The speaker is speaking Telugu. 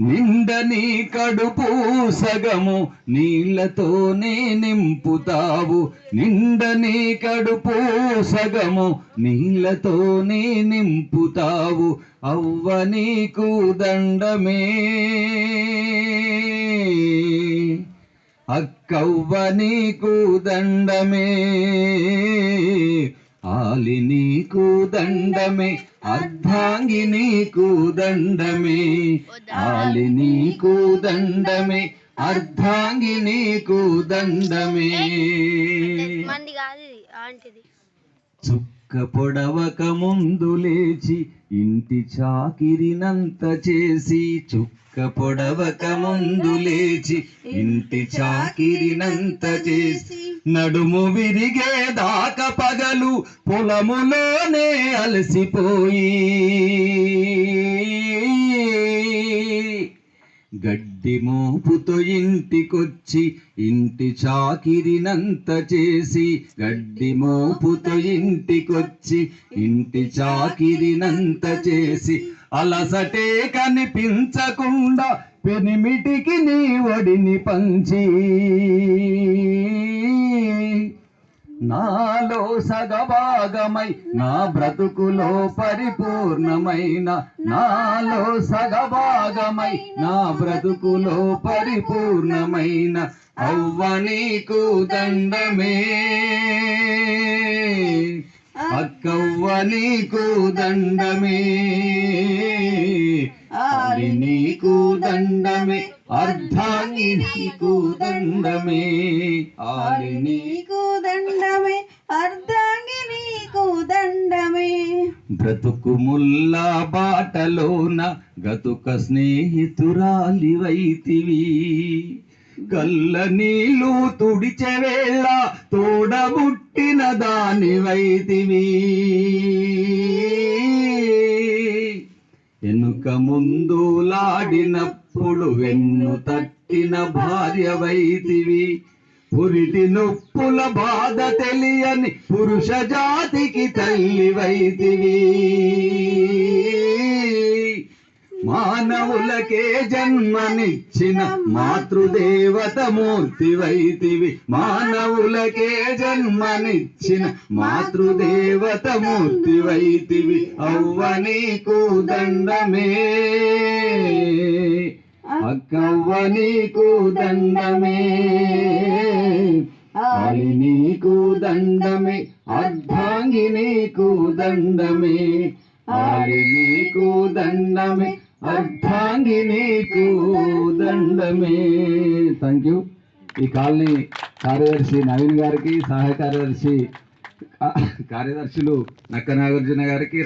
నిండని కడుపు సగము నీళ్ళతోనే నింపుతావు. నిండని కడుపు సగము నీళ్ళతోనే నింపుతావు. అవ్వ నీకు దండమే. అక్కవ్వ నీకు దండమే. ఆలి నీకు దండమే అర్ధాంగి నీకు దండమే. ఆలి నీకు దండమే అర్ధాంగి నీకు దండమే. చుక్క పొడవక ముందు లేచి ఇంటి చాకిరినంత చేసి చుక్క పొడవక ముందు లేచి ఇంటి చాకిరినంత చేసి నడుము విరిగే దాక పగలు పొలములోనే అలసిపోయి. గడ్డి మోపుతో ఇంటికొచ్చి ఇంటి చాకిరినంత చేసి గడ్డి మోపుతో ఇంటికొచ్చి ఇంటి చాకిరినంత చేసి అలసటే కనిపించకుండా పెనిమిటికి నీ ఒడిని పంచి. నాలో సగభాగమై నా బ్రతుకులో పరిపూర్ణమైన నాలో సగభాగమై నా బ్రతుకులో పరిపూర్ణమైన అవ్వ నీకు దండమే. అక్కవ్వ నీకు దండమే. ఆలి నీకు దండమే. అర్ధాంగి నీకు దండమే. ఆలి నీకు దండమే. అర్ధాంగి నీకు దండమే. బ్రతుకు ముల్లా బాటలోన గతుక స్నేహితురాలివైతివి గల్ల నీళ్ళు తుడిచెవేళ తోడబుట్టిన దానివైతివి ఎనుక ముందు లాడినప్పుడు వెన్ను తట్టిన భార్యవైతివి పురిటి నొప్పుల బాధ తెలియని పురుష జాతికి తల్లివైతివి మానవులకే జన్మనిచ్చిన మాతృదేవత మూర్తివైతివి మానవులకే జన్మనిచ్చిన మాతృదేవత మూర్తివైతివి అవ్వ నీకు దండమే. అక్కవ్వ నీకు దండమే. ఆలి నీకు దండమే. అర్ధాంగి నీకు దండమే. ఆలి నీకు దండమే. అర్ధాంగి నీకు దండమే. థ్యాంక్ యూ ఈ కాలనీ కార్యదర్శి నవీన్ గారికి సహాయ కార్యదర్శి కార్యదర్శులు నక్క నాగార్జున గారికి